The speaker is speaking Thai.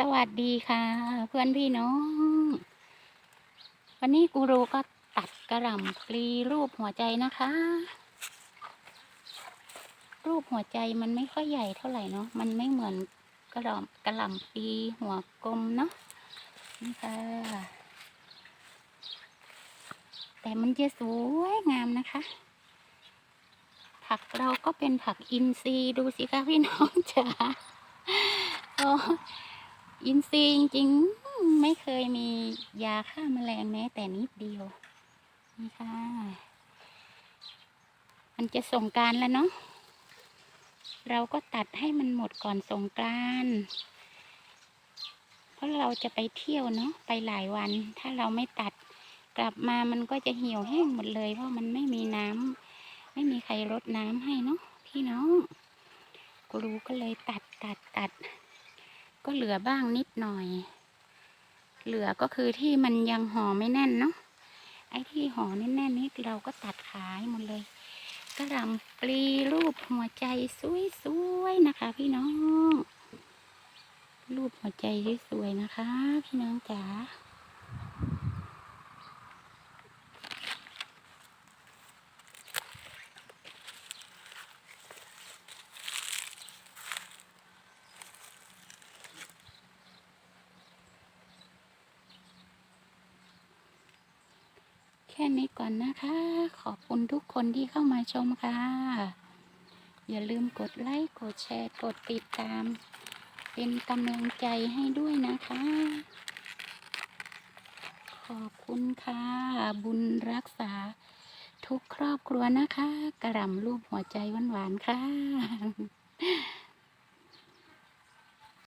สวัสดีค่ะ เพื่อนพี่น้อง วันนี้กูรูก็ตัดกระหล่ำปลีรูปหัวใจนะคะ รูปหัวใจมันไม่ค่อยใหญ่เท่าไหร่เนาะมันไม่เหมือนกระหล่ำกระหล่ำปลีหัวกลมเนาะนี่ค่ะแต่มันจะสวยงามนะคะ ผักเราก็เป็นผักอินทรีย์ดูสิคะพี่น้องจ๋าโอ้ อินทรีย์จริงๆ ไม่เคยมียาฆ่าแมลงแม้แต่นิดเดียว นี่ค่ะ มันจะส่งการแล้วเนาะ เราก็ตัดให้มันหมดก่อนสงกานต์เพราะเราจะไปเที่ยวเนาะ ไปหลายวัน ถ้าเราไม่ตัดกลับมามันก็จะเหี่ยวแห้งหมดเลย เพราะมันไม่มีน้ำ ไม่มีใครรดน้ำให้เนาะพี่น้อง กูรู้ก็เลยตัดตัดตัด ก็เหลือบ้างนิดหน่อย เหลือก็คือที่มันยังห่อไม่แน่นเนาะไอ้ที่ห่อแน่นๆนี้เราก็ตัดขายหมดเลยกระหล่ำปลีรูปหัวใจสวยๆนะคะ พี่น้อง รูปหัวใจสวยๆนะคะ พี่น้องจ๋า แค่นี้ก่อนนะคะ ขอบคุณทุกคนที่เข้ามาชมค่ะ อย่าลืมกดไลค์ กดแชร์ กดติดตาม เป็นกำลังใจให้ด้วยนะคะ ขอบคุณค่ะ บุญรักษา ทุกครอบครัวนะคะ กระหล่ำรูปหัวใจหวานๆค่ะ